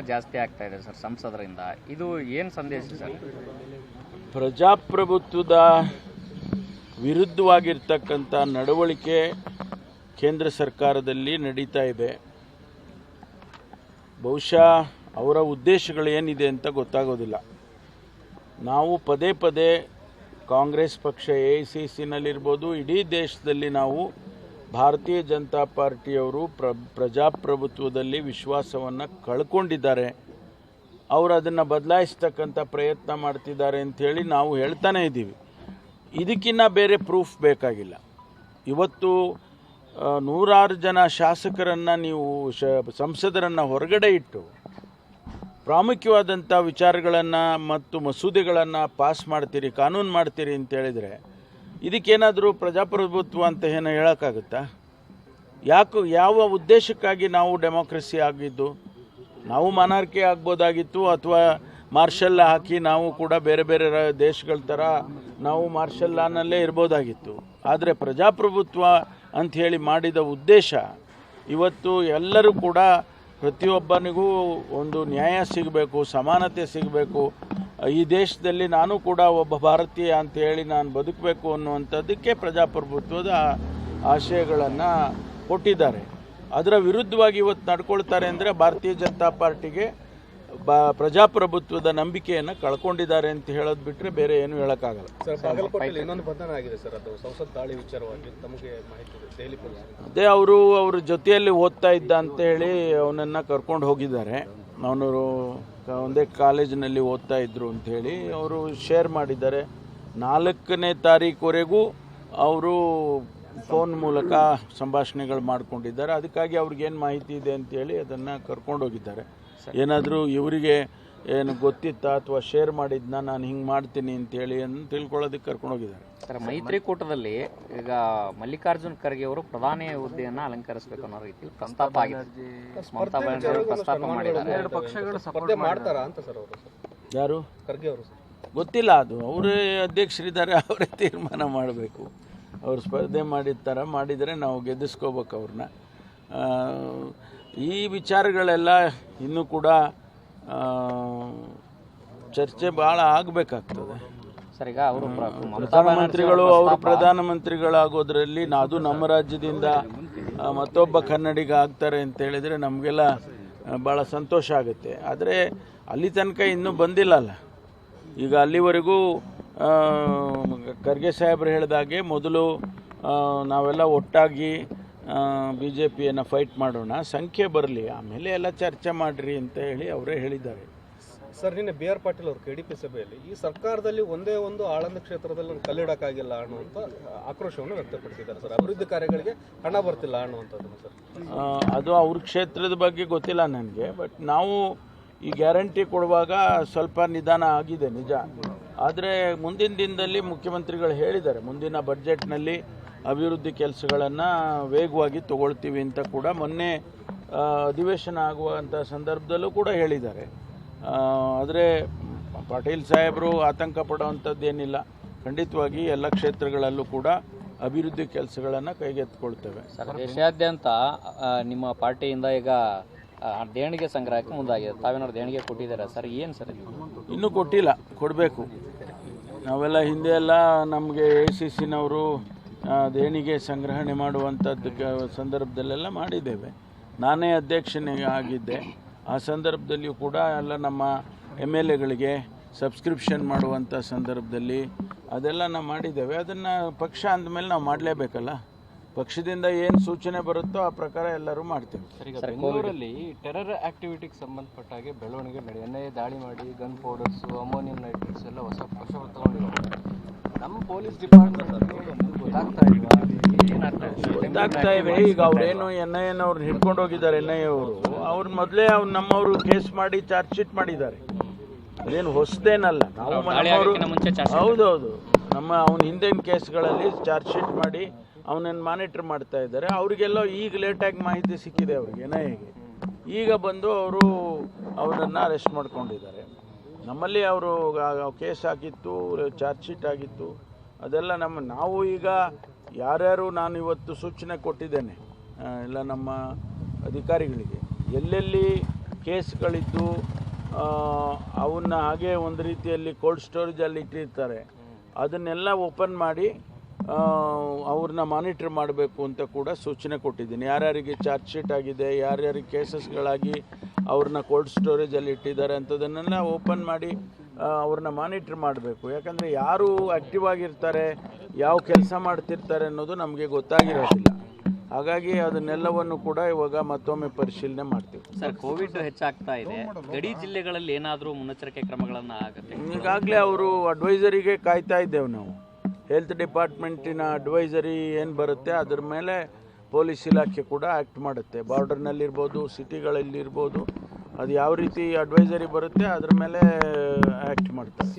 ಜಾಸ್ತಿ ಆಗ್ತಾ ಇದೆ ಸರ್ ಸಂಸದರಿಂದ. ಇದು ಏನು ಸಂದೇಶ ಸರ್? ಪ್ರಜಾಪ್ರಭುತ್ವದ ವಿರುದ್ಧವಾಗಿರ್ತಕ್ಕಂಥ ನಡವಳಿಕೆ ಕೇಂದ್ರ ಸರ್ಕಾರದಲ್ಲಿ ನಡೀತಾ ಇದೆ. ಬಹುಶಃ ಅವರ ಉದ್ದೇಶಗಳು ಏನಿದೆ ಅಂತ ಗೊತ್ತಾಗೋದಿಲ್ಲ. ನಾವು ಪದೇ ಪದೇ ಕಾಂಗ್ರೆಸ್ ಪಕ್ಷ ಎ ಐ ಸಿ ಸಿನಲ್ಲಿರ್ಬೋದು ಇಡೀ ದೇಶದಲ್ಲಿ ನಾವು ಭಾರತೀಯ ಜನತಾ ಪಾರ್ಟಿಯವರು ಪ್ರ, ಪ್ರಜಾಪ್ರಭುತ್ವದಲ್ಲಿ ವಿಶ್ವಾಸವನ್ನು ಕಳ್ಕೊಂಡಿದ್ದಾರೆ. ಅವರು ಅದನ್ನು ಬದಲಾಯಿಸ್ತಕ್ಕಂಥ ಪ್ರಯತ್ನ ಮಾಡ್ತಿದ್ದಾರೆ ಅಂಥೇಳಿ ನಾವು ಹೇಳ್ತಾನೆ ಇದ್ದೀವಿ. ಇದಕ್ಕಿನ್ನ ಬೇರೆ ಪ್ರೂಫ್ ಬೇಕಾಗಿಲ್ಲ. ಇವತ್ತು ನೂರಾರು ಜನ ಶಾಸಕರನ್ನು ನೀವು ಶ, ಸಂಸದರನ್ನು ಹೊರಗಡೆ ಇಟ್ಟು ಪ್ರಾಮುಖ್ಯವಾದಂಥ ವಿಚಾರಗಳನ್ನು ಮತ್ತು ಮಸೂದೆಗಳನ್ನು ಪಾಸ್ ಮಾಡ್ತೀರಿ, ಕಾನೂನು ಮಾಡ್ತೀರಿ ಅಂತ ಹೇಳಿದರೆ ಇದಕ್ಕೇನಾದರೂ ಪ್ರಜಾಪ್ರಭುತ್ವ ಅಂತ ಏನು ಹೇಳೋಕ್ಕಾಗುತ್ತಾ? ಯಾಕೆ, ಯಾವ ಉದ್ದೇಶಕ್ಕಾಗಿ ನಾವು ಡೆಮೋಕ್ರಸಿ ಆಗಿದ್ದು? ನಾವು ಮನಾರ್ಕಿ ಆಗ್ಬೋದಾಗಿತ್ತು ಅಥವಾ ಮಾರ್ಷಲ್ ಹಾಕಿ ನಾವು ಕೂಡ ಬೇರೆ ಬೇರೆ ದೇಶಗಳ ಥರ ನಾವು ಮಾರ್ಷಲ್ ಲಾನಲ್ಲೇ ಇರ್ಬೋದಾಗಿತ್ತು. ಆದರೆ ಪ್ರಜಾಪ್ರಭುತ್ವ ಅಂತ ಹೇಳಿ ಮಾಡಿದ ಉದ್ದೇಶ, ಇವತ್ತು ಎಲ್ಲರೂ ಕೂಡ ಪ್ರತಿಯೊಬ್ಬನಿಗೂ ಒಂದು ನ್ಯಾಯ ಸಿಗಬೇಕು, ಸಮಾನತೆ ಸಿಗಬೇಕು ಈ ದೇಶದಲ್ಲಿ ನಾನು ಕೂಡ ಒಬ್ಬ ಭಾರತೀಯ ಅಂತ ಹೇಳಿ ನಾನು ಬದುಕಬೇಕು ಅನ್ನುವಂಥದ್ದಕ್ಕೆ ಪ್ರಜಾಪ್ರಭುತ್ವದ ಆಶಯಗಳನ್ನು ಕೊಟ್ಟಿದ್ದಾರೆ. ಅದರ ವಿರುದ್ಧವಾಗಿ ಇವತ್ತು ನಡ್ಕೊಳ್ತಾರೆ ಅಂದರೆ ಭಾರತೀಯ ಜನತಾ ಪಾರ್ಟಿಗೆ ಬ ಪ್ರಜಾಪ್ರಭುತ್ವದ ನಂಬಿಕೆಯನ್ನು ಕಳ್ಕೊಂಡಿದ್ದಾರೆ ಅಂತ ಹೇಳೋದು ಬಿಟ್ಟರೆ ಬೇರೆ ಏನು ಹೇಳೋಕ್ಕಾಗಲ್ಲ. ಅದು ಅವರು ಅವ್ರ ಜೊತೆಯಲ್ಲಿ ಓದ್ತಾ ಇದ್ದ ಅಂತ ಹೇಳಿ ಅವನನ್ನು ಕರ್ಕೊಂಡು ಹೋಗಿದ್ದಾರೆ. ಅವನು ಒಂದೇ ಕಾಲೇಜಿನಲ್ಲಿ ಓದ್ತಾ ಇದ್ರು ಅಂಥೇಳಿ ಅವರು ಶೇರ್ ಮಾಡಿದ್ದಾರೆ. ನಾಲ್ಕನೇ ತಾರೀಕುವರೆಗೂ ಅವರು ಫೋನ್ ಮೂಲಕ ಸಂಭಾಷಣೆಗಳು ಮಾಡ್ಕೊಂಡಿದ್ದಾರೆ. ಅದಕ್ಕಾಗಿ ಅವ್ರಿಗೇನು ಮಾಹಿತಿ ಇದೆ ಅಂತೇಳಿ ಅದನ್ನು ಕರ್ಕೊಂಡೋಗಿದ್ದಾರೆ. ಏನಾದರೂ ಇವರಿಗೆ ಏನು ಗೊತ್ತಿತ್ತಾ ಅಥವಾ ಶೇರ್ ಮಾಡಿದ್ನ ನಾನು ಹಿಂಗೆ ಮಾಡ್ತೀನಿ ಅಂತೇಳಿ ಅಂತ ತಿಳ್ಕೊಳ್ಳೋದಕ್ಕೆ ಕರ್ಕೊಂಡು ಹೋಗಿದ್ದಾರೆ. ಸರ್ ಮೈತ್ರಿಕೂಟದಲ್ಲಿ ಈಗ ಮಲ್ಲಿಕಾರ್ಜುನ್ ಖರ್ಗೆ ಅವರು ಪ್ರಧಾನಿ ಹುದ್ದೆಯನ್ನು ಅಲಂಕರಿಸಬೇಕು ಅನ್ನೋ ರೀತಿ ಪ್ರಸ್ತಾಪ ಆಗಿದೆ. ಮಮತಾ ಬ್ಯಾನರ್ಜಿ ಅವರು ಪ್ರಸ್ತಾಪ ಮಾಡಿದ್ದಾರೆ. ಸ್ಪರ್ಧೆ ಮಾಡ್ತಾರಾ ಅಂತ ಸರ್ ಅವರು ಸರ್? ಯಾರು? ಖರ್ಗೆ ಅವರು ಸರ್. ಗೊತ್ತಿಲ್ಲ ಅದು. ಅವರೇ ಅಧ್ಯಕ್ಷರಿದ್ದಾರೆ ಅವರೇ ತೀರ್ಮಾನ ಮಾಡಬೇಕು. ಅವ್ರು ಸ್ಪರ್ಧೆ ಮಾಡಿದ ಥರ ಮಾಡಿದರೆ ನಾವು ಗೆದ್ದಿಸ್ಕೋಬೇಕು ಅವ್ರನ್ನ. ಈ ವಿಚಾರಗಳೆಲ್ಲ ಇನ್ನೂ ಕೂಡ ಚರ್ಚೆ ಭಾಳ ಆಗಬೇಕಾಗ್ತದೆ. ಸರ್ ಈಗ ಅವರು ಪ್ರ- ಪ್ರಧಾನಮಂತ್ರಿಗಳು ಅವರು ಪ್ರಧಾನಮಂತ್ರಿಗಳಾಗೋದ್ರಲ್ಲಿ ಅದು ನಮ್ಮ ರಾಜ್ಯದಿಂದ ಮತ್ತೊಬ್ಬ ಕನ್ನಡಿಗ ಆಗ್ತಾರೆ ಅಂತ ಹೇಳಿದರೆ ನಮಗೆಲ್ಲ ಭಾಳ ಸಂತೋಷ ಆಗುತ್ತೆ. ಆದರೆ ಅಲ್ಲಿ ತನಕ ಇನ್ನೂ ಬಂದಿಲ್ಲಲ್ಲ ಈಗ ಅಲ್ಲಿವರೆಗೂ ಖರ್ಗೆ ಸಾಹೇಬ್ರು ಹೇಳಿದಾಗೆ ಮೊದಲು ನಾವೆಲ್ಲ ಒಟ್ಟಾಗಿ ಬಿ ಜೆ ಪಿಯನ್ನು ಫೈಟ್ ಮಾಡೋಣ ಸಂಖ್ಯೆ ಬರಲಿ ಆಮೇಲೆ ಎಲ್ಲ ಚರ್ಚೆ ಮಾಡಿರಿ ಅಂತ ಹೇಳಿ ಅವರೇ ಹೇಳಿದ್ದಾರೆ. ಸರ್ ನಿನ್ನೆ ಬಿ ಆರ್ ಪಾಟೀಲ್ ಅವರು ಪಿ ಸಭೆಯಲ್ಲಿ ಈ ಸರ್ಕಾರದಲ್ಲಿ ಒಂದೇ ಒಂದು ಆಳಂದ ಕ್ಷೇತ್ರದಲ್ಲಿ ಕಲ್ಲಿಡೋಕ್ಕಾಗಿಲ್ಲ ಕಲ್ಲಿಡಕ್ಕಾಗಿಲ್ಲ ಅನ್ನುವಂಥ ಆಕ್ರೋಶವನ್ನು ವ್ಯಕ್ತಪಡಿಸಿದ್ದಾರೆ ಸರ್. ಅಭಿವೃದ್ಧಿ ಕಾರ್ಯಗಳಿಗೆ ಹಣ ಬರ್ತಿಲ್ಲ ಅನ್ನುವಂಥದ್ದು ಸರ್. ಅದು ಅವ್ರ ಕ್ಷೇತ್ರದ ಬಗ್ಗೆ ಗೊತ್ತಿಲ್ಲ ನನಗೆ ಬಟ್ ನಾವು ಈ ಗ್ಯಾರಂಟಿ ಕೊಡುವಾಗ ಸ್ವಲ್ಪ ನಿಧಾನ ಆಗಿದೆ ನಿಜ. ಆದರೆ ಮುಂದಿನ ದಿನದಲ್ಲಿ ಮುಖ್ಯಮಂತ್ರಿಗಳು ಹೇಳಿದ್ದಾರೆ ಮುಂದಿನ ಬಡ್ಜೆಟ್ನಲ್ಲಿ ಅಭಿವೃದ್ಧಿ ಕೆಲಸಗಳನ್ನು ವೇಗವಾಗಿ ತಗೊಳ್ತೀವಿ ಅಂತ ಕೂಡ ಮೊನ್ನೆ ಅಧಿವೇಶನ ಆಗುವಂಥ ಸಂದರ್ಭದಲ್ಲೂ ಕೂಡ ಹೇಳಿದ್ದಾರೆ. ಆದರೆ ಪಾಟೀಲ್ ಸಾಹೇಬರು ಆತಂಕ ಪಡೋವಂಥದ್ದೇನಿಲ್ಲ ಖಂಡಿತವಾಗಿ ಎಲ್ಲ ಕ್ಷೇತ್ರಗಳಲ್ಲೂ ಕೂಡ ಅಭಿವೃದ್ಧಿ ಕೆಲಸಗಳನ್ನು ಕೈಗೆತ್ತಿಕೊಳ್ತೇವೆ. ಸರ್ ದೇಶಾದ್ಯಂತ ನಿಮ್ಮ ಪಾರ್ಟಿಯಿಂದ ಈಗ ದೇಣಿಗೆ ಸಂಗ್ರಹಕ್ಕೆ ಮುಂದಾಗಿದೆ. ತಾವೇನಾದ್ರು ದೇಣಿಗೆ ಕೊಟ್ಟಿದ್ದಾರೆ? ಸರ್ ಏನು ಸರ್ ಇನ್ನೂ ಕೊಟ್ಟಿಲ್ಲ ಕೊಡಬೇಕು. ನಾವೆಲ್ಲ ಹಿಂದೆ ಎಲ್ಲ ನಮಗೆ ಎ ಸಿ ಸಿನವರು ದೇಣಿಗೆ ಸಂಗ್ರಹಣೆ ಮಾಡುವಂಥದ್ದು ಸಂದರ್ಭದಲ್ಲೆಲ್ಲ ಮಾಡಿದ್ದೇವೆ. ನಾನೇ ಅಧ್ಯಕ್ಷನೇ ಆಗಿದ್ದೆ. ಆ ಸಂದರ್ಭದಲ್ಲಿಯೂ ಕೂಡ ಎಲ್ಲ ನಮ್ಮ ಎಂ ಎಲ್ ಎಗಳಿಗೆ ಸಬ್ಸ್ಕ್ರಿಪ್ಷನ್ ಮಾಡುವಂಥ ಸಂದರ್ಭದಲ್ಲಿ ಅದೆಲ್ಲ ನಾವು ಮಾಡಿದ್ದೇವೆ. ಅದನ್ನು ಪಕ್ಷ ಅಂದಮೇಲೆ ನಾವು ಮಾಡಲೇಬೇಕಲ್ಲ? ಪಕ್ಷದಿಂದ ಏನು ಸೂಚನೆ ಬರುತ್ತೋ ಆ ಪ್ರಕಾರ ಎಲ್ಲರೂ ಮಾಡ್ತೇವೆ. ಬೆಂಗಳೂರಲ್ಲಿ ಟೆರರ್ ಆಕ್ಟಿವಿಟಿಗೆ ಸಂಬಂಧಪಟ್ಟ ಹಾಗೆ ಬೆಳವಣಿಗೆ ನಡೆ ಎನ್ ದಾಳಿ ಮಾಡಿ ಗನ್ ಪೌಡರ್ಸು ಅಮೋನಿಯಂ ನೈಟ್ರೇಟ್ಸ್ ಎಲ್ಲ ಹೊಸ ವಶ ತಗೊಂಡಿದ್ದಾರೆ ನಮ್ಮ ಪೊಲೀಸ್ ಡಿಪಾರ್ಟ್ಮೆಂಟ್ ಗೊತ್ತಾಗ್ತಾ ಇವೆ ಏನಾಗ್ತಾ ಇದೆ? ಗೊತ್ತಾಗ್ತಾ ಇದೆ. ಈಗ ಅವ್ರೇನು ಎನ್ ಐ ಎನ್ ಅವ್ರನ್ನ ಹಿಡ್ಕೊಂಡು ಹೋಗಿದ್ದಾರೆ ಎನ್ ಐ ಅವರು. ಅವ್ರು ಮೊದಲೇ ಅವ್ರು ನಮ್ಮವರು ಕೇಸ್ ಮಾಡಿ ಚಾರ್ಜ್ ಶೀಟ್ ಮಾಡಿದ್ದಾರೆ. ಅದೇನು ಹೊಸದೇನಲ್ಲ. ನಾವು ಹೌದೌದು ನಮ್ಮ ಅವನ ಹಿಂದಿನ ಕೇಸ್ಗಳಲ್ಲಿ ಚಾರ್ಜ್ ಶೀಟ್ ಮಾಡಿ ಅವನನ್ನು ಮಾನಿಟರ್ ಮಾಡ್ತಾ ಇದ್ದಾರೆ. ಅವರಿಗೆಲ್ಲ ಈಗ ಲೇಟಾಗಿ ಮಾಹಿತಿ ಸಿಕ್ಕಿದೆ ಅವ್ರಿಗೆ ಎನ್ ಐಗೆ ಈಗ ಬಂದು ಅವರು ಅವರನ್ನು ಅರೆಸ್ಟ್ ಮಾಡ್ಕೊಂಡಿದ್ದಾರೆ. ನಮ್ಮಲ್ಲಿ ಅವರು ಕೇಸ್ ಆಗಿತ್ತು ಚಾರ್ಜ್ ಶೀಟ್ ಆಗಿತ್ತು. ಅದೆಲ್ಲ ನಮ್ಮ, ನಾವು ಈಗ ಯಾರ್ಯಾರು ನಾನು ಇವತ್ತು ಸೂಚನೆ ಕೊಟ್ಟಿದ್ದೇನೆ ಎಲ್ಲ ನಮ್ಮ ಅಧಿಕಾರಿಗಳಿಗೆ. ಎಲ್ಲೆಲ್ಲಿ ಕೇಸ್ಗಳಿದ್ದು ಅವನ್ನ ಹಾಗೆ ಒಂದು ರೀತಿಯಲ್ಲಿ ಕೋಲ್ಡ್ ಸ್ಟೋರೇಜಲ್ಲಿ ಇಟ್ಟಿರ್ತಾರೆ, ಅದನ್ನೆಲ್ಲ ಓಪನ್ ಮಾಡಿ ಅವ್ರನ್ನ ಮಾನಿಟ್ರ್ ಮಾಡಬೇಕು ಅಂತ ಕೂಡ ಸೂಚನೆ ಕೊಟ್ಟಿದ್ದೀನಿ. ಯಾರ್ಯಾರಿಗೆ ಚಾರ್ಜ್ ಶೀಟ್ ಆಗಿದೆ, ಯಾರ್ಯಾರಿಗೆ ಕೇಸಸ್ಗಳಾಗಿ ಅವ್ರನ್ನ ಕೋಲ್ಡ್ ಸ್ಟೋರೇಜಲ್ಲಿ ಇಟ್ಟಿದ್ದಾರೆ ಅಂಥದ್ದನ್ನೆಲ್ಲ ಓಪನ್ ಮಾಡಿ ಅವ್ರನ್ನ ಮಾನಿಟ್ರ್ ಮಾಡಬೇಕು. ಯಾಕಂದರೆ ಯಾರು ಆ್ಯಕ್ಟಿವ್ ಆಗಿರ್ತಾರೆ ಯಾವ ಕೆಲಸ ಮಾಡ್ತಿರ್ತಾರೆ ಅನ್ನೋದು ನಮಗೆ ಗೊತ್ತಾಗಿರೋದಿಲ್ಲ. ಹಾಗಾಗಿ ಅದನ್ನೆಲ್ಲವನ್ನು ಕೂಡ ಇವಾಗ ಮತ್ತೊಮ್ಮೆ ಪರಿಶೀಲನೆ ಮಾಡ್ತೀವಿ. ಸರ್ ಕೋವಿಡ್ ಹೆಚ್ಚಾಗ್ತಾ ಇದೆ. ಗಡಿ ಜಿಲ್ಲೆಗಳಲ್ಲಿ ಏನಾದರೂ ಮುನ್ನೆಚ್ಚರಿಕೆ ಕ್ರಮಗಳನ್ನು ಆಗುತ್ತೆ? ಈಗಾಗಲೇ ಅವರು ಅಡ್ವೈಸರಿಗೆ ಕಾಯ್ತಾ ಇದ್ದೇವೆ ನಾವು. ಹೆಲ್ತ್ ಡಿಪಾರ್ಟ್ಮೆಂಟಿನ ಅಡ್ವೈಸರಿ ಏನು ಬರುತ್ತೆ ಅದ್ರ ಮೇಲೆ ಪೊಲೀಸ್ ಇಲಾಖೆ ಕೂಡ ಆ್ಯಕ್ಟ್ ಮಾಡುತ್ತೆ. ಬಾರ್ಡರ್ನಲ್ಲಿರ್ಬೋದು ಸಿಟಿಗಳಲ್ಲಿರ್ಬೋದು ಅದು ಯಾವ ರೀತಿ ಅಡ್ವೈಸರಿ ಬರುತ್ತೆ ಅದ್ರ ಮೇಲೆ ಆ್ಯಕ್ಟ್ ಮಾಡ್ತಾರೆ.